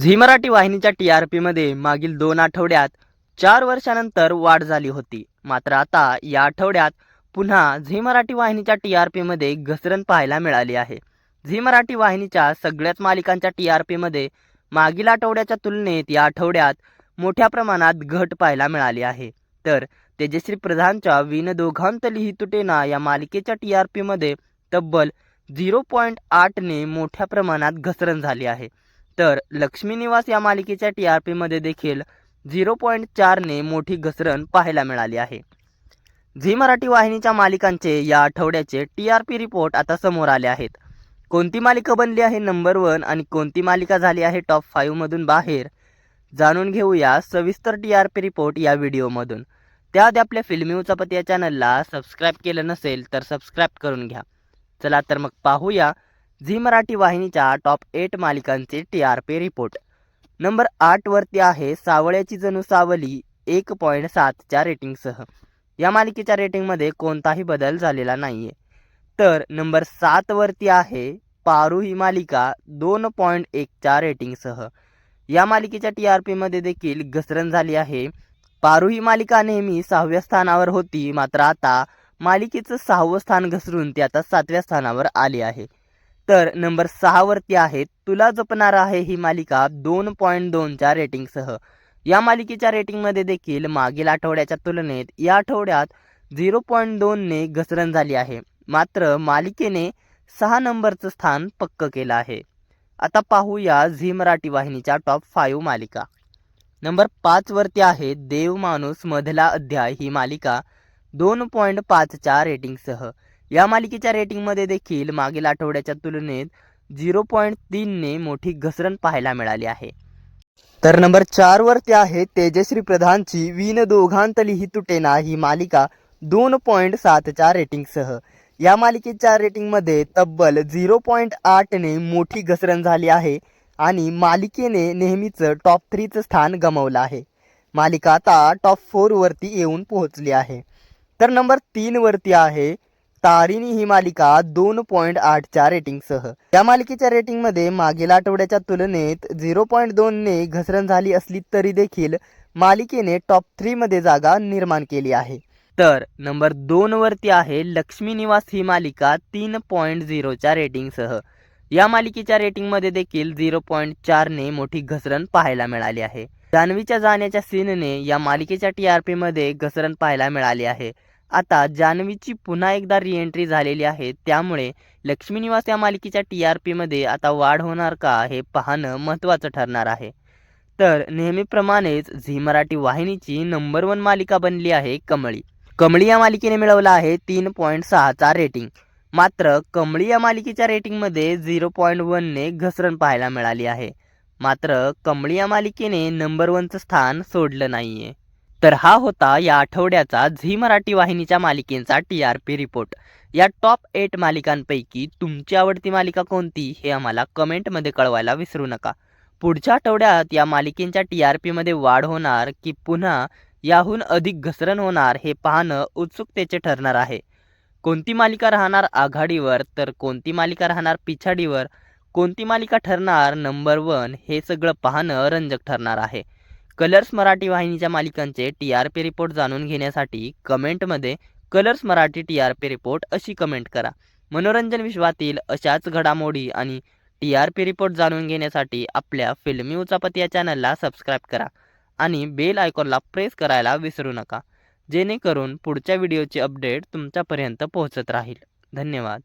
Zee Marathi वाहिनीच्या T R पीमध्ये मागील दोन आठवड्यात चार वर्षानंतर वाढ झाली होती. मात्र आता या आठवड्यात पुन्हा झी मराठी वाहिनीच्या टी आर पीमध्ये घसरण पाहायला मिळाली आहे. झी मराठी वाहिनीच्या सगळ्याच मालिकांच्या टी आर पीमध्ये मागील आठवड्याच्या तुलनेत या आठवड्यात मोठ्या प्रमाणात घट पाहायला मिळाली आहे. तर तेजश्री प्रधानच्या विन दोघांत लिही तुटेना या मालिकेच्या टी आर पीमध्ये तब्बल झिरो पॉईंट आठने मोठ्या प्रमाणात घसरण झाली आहे. तर लक्ष्मी निवास या मालिकेच्या टी आर पीमध्ये देखील झिरो पॉईंट चारने मोठी घसरण पाहायला मिळाली आहे. झी मराठी वाहिनीच्या मालिकांचे या आठवड्याचे टी आर पी रिपोर्ट आता समोर आले आहेत. कोणती मालिका बनली आहे नंबर वन आणि कोणती मालिका झाली आहे टॉप फाईव्हमधून बाहेर? जाणून घेऊया सविस्तर टी आर पी रिपोर्ट या व्हिडिओमधून त्याआधी आपल्या फिल्मी उचापत या चॅनलला सबस्क्राईब केलं नसेल तर सबस्क्राईब करून घ्या. चला तर मग पाहूया झी मराठी वाहिनीच्या टॉप एट मालिकांचे T R P report number आठवरती आहे सावळ्याची जणू सावली एक पॉईंट सातच्या रेटिंगसह या मालिकेच्या रेटिंगमध्ये कोणताही बदल झालेला नाही आहे तर नंबर सातवरती आहे पारू ही मालिका दोन पॉईंट एकच्या रेटिंगसह या मालिकेच्या टी आर पीमध्ये देखील घसरण झाली आहे. पारू ही मालिका नेहमी सहाव्या स्थानावर होती मात्र आता मालिकेचं सहावं स्थान घसरून ती आता सातव्या स्थानावर आली आहे. तर नंबर सहावरती आहे तुला जपणार आहे ही मालिका दोन पॉईंट दोनच्या रेटिंगसह या मालिकेच्या रेटिंगमध्ये देखील मागील आठवड्याच्या तुलनेत या आठवड्यात झिरो पॉईंट दोनने घसरण झाली आहे. मात्र मालिकेने सहा नंबरचं स्थान पक्क केलं आहे. आता पाहूया झी मराठी वाहिनीच्या टॉप फाईव्ह मालिका. नंबर पाचवरती आहे देव माणूस मधला अध्याय. ही मालिका दोन पॉईंट पाचच्या रेटिंगसह या मालिकेच्या रेटिंगमध्ये देखील मागील आठवड्याच्या तुलनेत झिरो पॉईंट तीनने मोठी घसरण पाहायला मिळाली आहे. तर नंबर चारवरती आहे तेजश्री प्रधानची विन दोघांतली ही तुटेना ही मालिका दोन पॉईंट सातच्या रेटिंगसह या मालिकेच्या रेटिंगमध्ये तब्बल झिरो पॉईंट आठने मोठी घसरण झाली आहे आणि मालिकेने नेहमीचं टॉप थ्रीचं स्थान गमावलं आहे. मालिका आता टॉप फोरवरती येऊन पोहोचली आहे. तर नंबर तीनवरती आहे तारिणी ही मालिका दोन पॉईंट आठच्या रेटिंगसह. या मालिकेच्या रेटिंगमध्ये मागील आठवड्याच्या तुलनेत झिरो पॉईंट दोनने घसरण झाली असली तरी देखील मालिकेने टॉप थ्रीमध्ये जागा निर्माण केली आहे. तर नंबर दोनवरती आहे लक्ष्मी निवास ही मालिका तीन पॉईंट झिरोच्या रेटिंगसह. या मालिकेच्या रेटिंगमध्ये देखील झिरो पॉईंट चारने मोठी घसरण पाहायला मिळाली आहे. जान्हवीच्या जाण्याच्या सीनने या मालिकेच्या टी आर पीमध्ये घसरण पाहायला मिळाली आहे. आता जान्हवीची पुन्हा एकदा रिएंट्री झालेली आहे. त्यामुळे लक्ष्मीनिवास या मालिकेच्या टी आर पीमध्ये आता वाढ होणार का हे पाहणं महत्त्वाचं ठरणार आहे. तर नेहमीप्रमाणेच झी मराठी वाहिनीची नंबर वन मालिका बनली आहे कमळी. कमळी या मालिकेने मिळवला आहे तीन पॉईंट सहाचा रेटिंग मात्र कमळी या मालिकेच्या रेटिंगमध्ये झिरो पॉईंट वनने घसरण पाहायला मिळाली आहे. मात्र कमळी या मालिकेने नंबर वनचं स्थान सोडलं नाही आहे तर हा होता या आठवड्याचा झी मराठी वाहिनीच्या मालिकेंचा टी आर पी रिपोर्ट या टॉप एट मालिकांपैकी तुमची आवडती मालिका कोणती हे आम्हाला कमेंटमध्ये कळवायला विसरू नका. पुढच्या आठवड्यात या मालिकेंच्या टी आर पीमध्ये वाढ होणार की पुन्हा याहून अधिक घसरण होणार हे पाहणं उत्सुकतेचे ठरणार आहे. कोणती मालिका राहणार आघाडीवर तर कोणती मालिका राहणार पिछाडीवर? कोणती मालिका ठरणार नंबर वन हे सगळं पाहणं रंजक ठरणार आहे. कलर्स मराठी वाहिनीच्या मालिकांचे टी आर पी रिपोर्ट जाणून घेण्यासाठी कमेंटमध्ये Colors Marathi T R P report अशी कमेंट करा. मनोरंजन विश्वातील अशाच घडामोडी आणि टी आर पी रिपोर्ट जाणून घेण्यासाठी आपल्या फिल्मी उचापत या चॅनलला सबस्क्राईब करा आणि बेल आयकॉनला प्रेस करायला विसरू नका. जेणेकरून पुढच्या व्हिडिओचे अपडेट तुमच्यापर्यंत पोहोचत राहील. धन्यवाद.